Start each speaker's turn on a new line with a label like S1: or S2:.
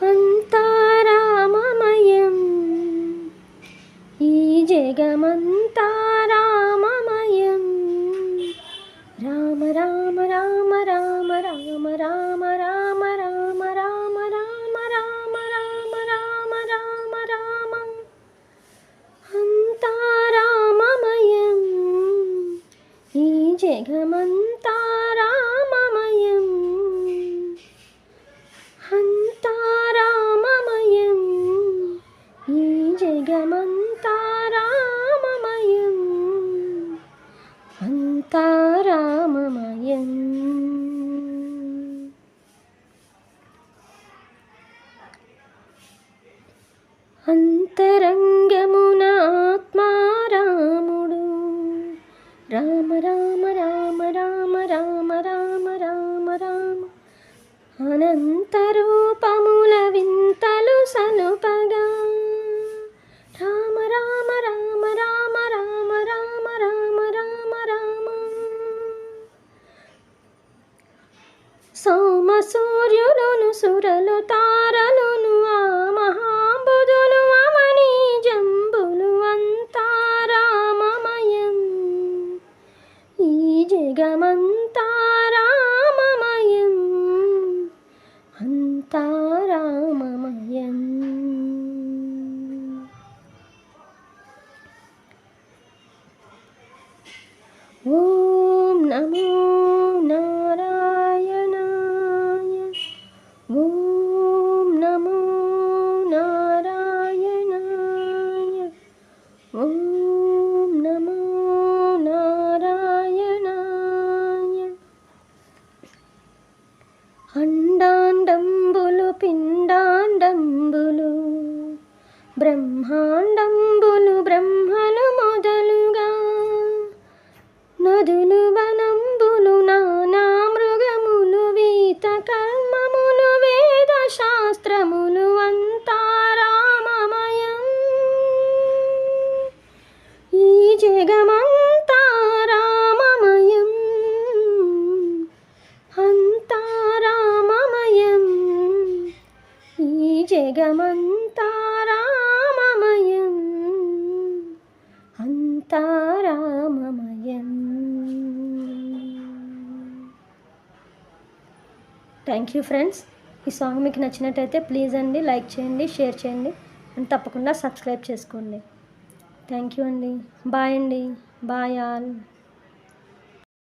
S1: అంతా రామమయం ఈ జగమంతా రామమయం రామ రామ రామ రామ రామ రామ రామ రామ రామ రామ రామ రామ రామ రామ రామ అంతా రామమయం ఈ జగమంతా రామమయం అంతా రామమయం ఈ జగమంతా రామమయం అంతా రామమయం అంతరంగమున ఆత్మారాముడు రామ రామ రామ రామ రామ రామ రామ రామ. అనంతరూ సూర్యులను సురలు తారలును ఆ మహాబుధులు అమని జంబులు అంతా రామమయం. ఈ జగమంతా రామమయం. అంతా రామమయం. ఓ బ్రహ్మాండంబును బ్రహ్మలు మొదలుగా. నదులు వనంబులు నానా మృగములు వీత కర్మములు వేద శాస్త్రములు అంతా రామమయం ఈ జగమంతా రామమయం. అంతా రామమయం ఈ జగమంతా అంతా థ్యాంక్ యూ ఫ్రెండ్స్ ఈ సాంగ్ మీకు నచ్చినట్టయితే ప్లీజ్ అండి లైక్ చేయండి షేర్ చేయండి అండ్ తప్పకుండా సబ్స్క్రైబ్ చేసుకోండి. థ్యాంక్ యూ అండి. బాయ్ అండి. Bye all